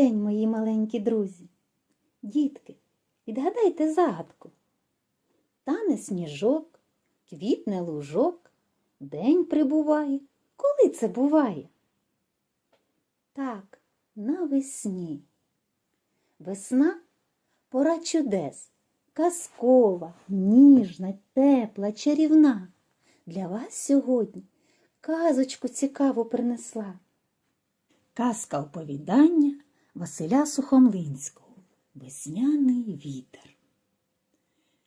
день, мої маленькі друзі. Дітки, відгадайте загадку. Тане сніжок, квітне лужок, день прибуває. Коли це буває? Так, навесні. Весна пора чудес, казкова, ніжна, тепла, чарівна. Для вас сьогодні казочку цікаву принесла. Казка оповідання Василя Сухомлинського Весняний вітер.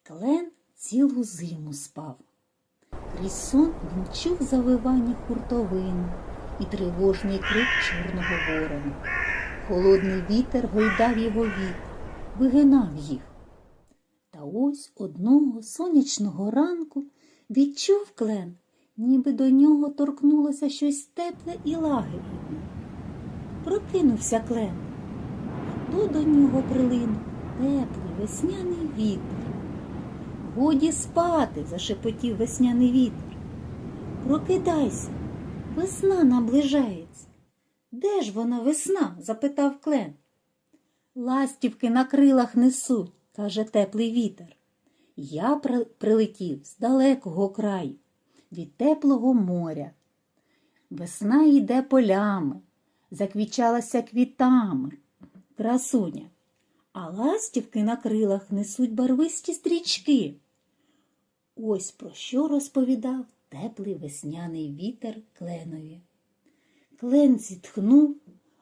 Клен цілу зиму спав. Крізь сон він чув завивання хуртовини і тривожний крик чорного ворона. Холодний вітер гойдав його вік, вигинав їх. Та ось одного сонячного ранку відчув клен, ніби до нього торкнулося щось тепле і лагідне. Прокинувся клен. То до нього прилинув теплий весняний вітер. Годі спати, зашепотів весняний вітер. Прокидайся, весна наближається. Де ж вона весна? запитав клен. Ластівки на крилах несуть, каже теплий вітер. Я прилетів з далекого краю, від теплого моря. Весна йде полями, заквічалася квітами, красуня, а ластівки на крилах несуть барвисті стрічки. Ось про що розповідав теплий весняний вітер кленові. Клен зітхнув,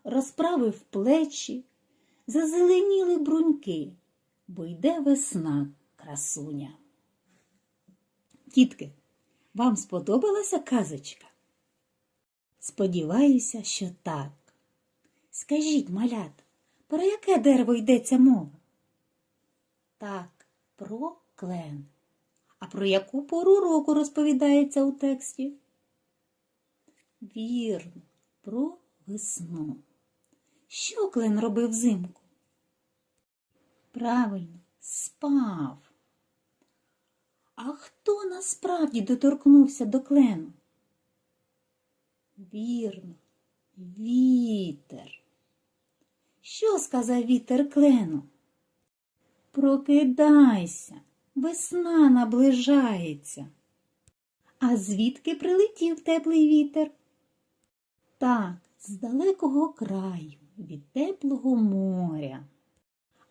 розправив плечі, зазеленіли бруньки, бо йде весна, красуня. Тітки, вам сподобалася казочка? Сподіваюся, що так. Скажіть, малят, про яке дерево йдеться мова? Так, про клен. А про яку пору року розповідається у тексті? Вірно, про весну. Що клен робив взимку? Правильно, спав. А хто насправді доторкнувся до клену? Вірно, вітер. Що сказав вітер клену? Прокидайся, весна наближається. А звідки прилетів теплий вітер? Так, з далекого краю, від теплого моря.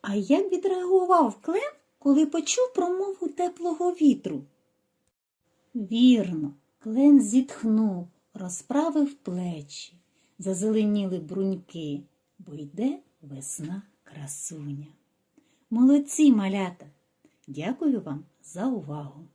А як відреагував клен, коли почув промову теплого вітру? Вірно, клен зітхнув, розправив плечі, зазеленіли бруньки, бо йде весна красуня. Молодці, малята! Дякую вам за увагу!